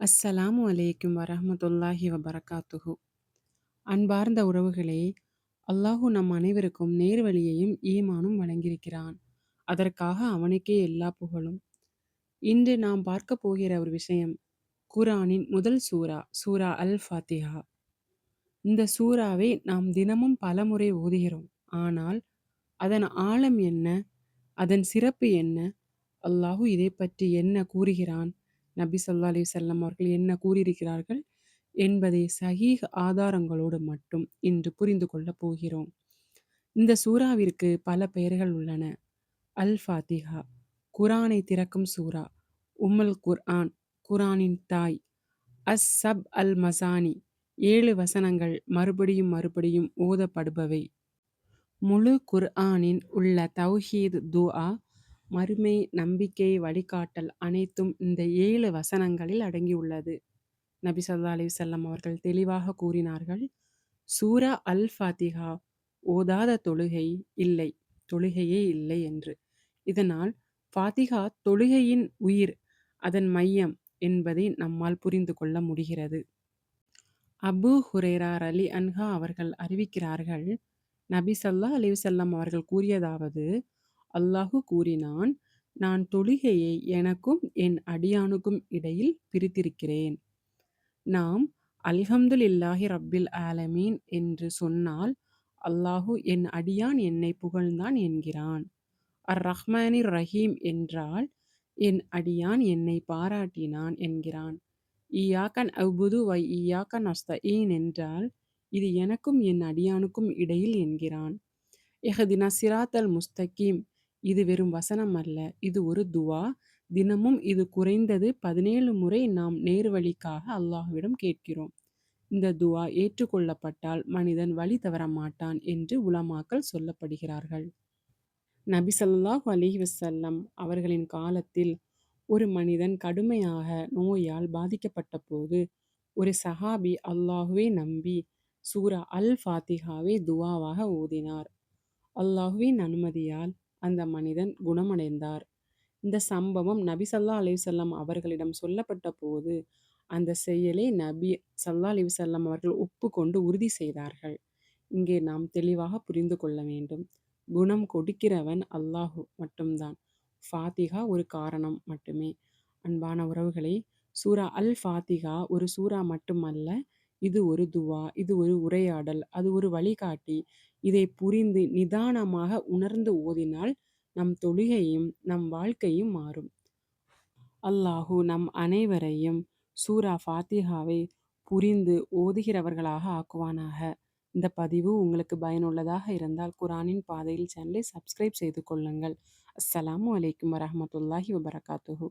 அஸ்ஸலாமு அலைக்கும் வரஹ்மத்துல்லாஹி வபரகாத்துஹு. அன்பார்ந்த உறவுகளே, அல்லாஹு நம் அனைவருக்கும் நேர்வழியையும் ஈமானும் வழங்கியிருக்கிறான். அதற்காக அவனுக்கே எல்லா புகழும். இன்று நாம் பார்க்க போகிற ஒரு விஷயம், குரானின் முதல் சூரா, சூரா அல் ஃபாத்திஹா. இந்த சூறாவை நாம் தினமும் பலமுறை ஓதுகிறோம். ஆனால் அதன் ஆழம் என்ன? அதன் சிறப்பு என்ன? அல்லாஹு இதை பற்றி என்ன கூறுகிறான்? நபி ஸல்லல்லாஹு அலைஹி வஸல்லம் அவர்கள் என்ன கூறியிருக்கிறார்கள்? என்பதை ஸஹீஹ் ஆதாரங்களோடு மட்டும் இன்று புரிந்து கொள்ளப் போகிறோம். இந்த சூராவிற்கு பல பெயர்கள் உள்ளன. அல் ஃபாத்திஹா, குரானை திறக்கும் சூரா, உம்முல் குர்ஆன், குரானின் தாய், அஸ் சப் அல் மசானி, ஏழு வசனங்கள் மறுபடியும் மறுபடியும் ஓதப்படுபவை. முழு குர்ஆனின் உள்ள தௌஹீத் துஆ, மறுமை, நம்பிக்கை, வழிகாட்டல் அனைத்தும் இந்த ஏழு வசனங்களில் அடங்கியுள்ளது. நபி சல்லா அலைஹி வஸல்லம் அவர்கள் தெளிவாக கூறினார்கள், சூரா அல் ஃபாத்திஹா ஓதாத தொழுகை இல்லை, தொழுகையே இல்லை என்று. இதனால் ஃபாத்திஹா தொழுகையின் உயிர், அதன் மையம் என்பதை நம்மால் புரிந்து கொள்ள முடிகிறது. அபூ ஹுரைரா ரலி அன்ஹா அவர்கள் அறிவிக்கிறார்கள், நபி சல்லா அலைஹி செல்லம் அவர்கள் கூறியதாவது, அல்லாஹு கூறினான், நான் தொழுகையை எனக்கும் என் அடியானுக்கும் இடையில் பிரித்திருக்கிறேன். நாம் அல்ஹம்துலில்லாஹி ரப்பில் ஆலமீன் என்று சொன்னால், அல்லாஹு என் அடியான் என்னை புகழ்ந்தான் என்கிறான். அர் ரஹ்மானிர் ரஹீம் என்றால், என் அடியான் என்னை பாராட்டினான் என்கிறான். ஈயாக்கன் அவ்புது வை ஈயாக்கன் நஸ்தஈன் என்றால், இது எனக்கும் என் அடியானுக்கும் இடையில் என்கிறான். எஹதின சிராத் அல் முஸ்தகீம் இது வெறும் வசனம் அல்ல, இது ஒரு துஆ. தினமும் இது குறைந்தது பதினேழு முறை நாம் நேர்வழிக்காக அல்லாஹ்விடம் கேட்கிறோம். இந்த துஆ ஏற்றுக்கொள்ளப்பட்டால் மனிதன் வழி தவற மாட்டான் என்று உலமாக்கள் சொல்லப்படுகிறார்கள். நபி ஸல்லல்லாஹு அலைஹி வஸல்லம் அவர்களின் காலத்தில் ஒரு மனிதன் கடுமையாக நோயால் பாதிக்கப்பட்டபோது, ஒரு சஹாபி அல்லாஹ்வை நம்பி சூரா அல் ஃபாத்திஹாவை துஆவாக ஓதினார். அல்லாஹ்வின் அனுமதியால் அந்த மனிதன் குணமடைந்தார். இந்த சம்பவம் நபி சல்லா அலைஹி அவர்களிடம் அவர்களிடம் சொல்லப்பட்டபோது, அந்த செயலை நபி சல்லா அலைஹி அவர்கள் ஒப்புக்கொண்டு உறுதி செய்தார்கள். இங்கே நாம் தெளிவாக புரிந்து கொள்ள வேண்டும். குணம் கொடுக்கிறவன் அல்லாஹு மட்டும்தான். ஃபாத்திஹா ஒரு காரணம் மட்டுமே. அன்பான உறவுகளே, சூரா அல் ஃபாத்திஹா ஒரு சூரா மட்டுமல்ல, இது ஒரு துவா இது ஒரு உரையாடல், அது ஒரு வழிகாட்டி. இதை புரிந்து நிதானமாக உணர்ந்து ஓதினால் நம் தொழுகையும், நம் வாழ்க்கையும் மாறும். அல்லாஹு நம் அனைவரையும் சூரா ஃபாத்திஹாவை புரிந்து ஓதுகிறவர்களாக ஆக்குவானாக. இந்த பதிவு உங்களுக்கு பயனுள்ளதாக இருந்தால் குரானின் பாதையில் சேனலை சப்ஸ்கிரைப் செய்து கொள்ளுங்கள். அஸ்ஸலாமு அலைக்கும் வரஹ்மத்துல்லாஹி வபரகாத்துஹு.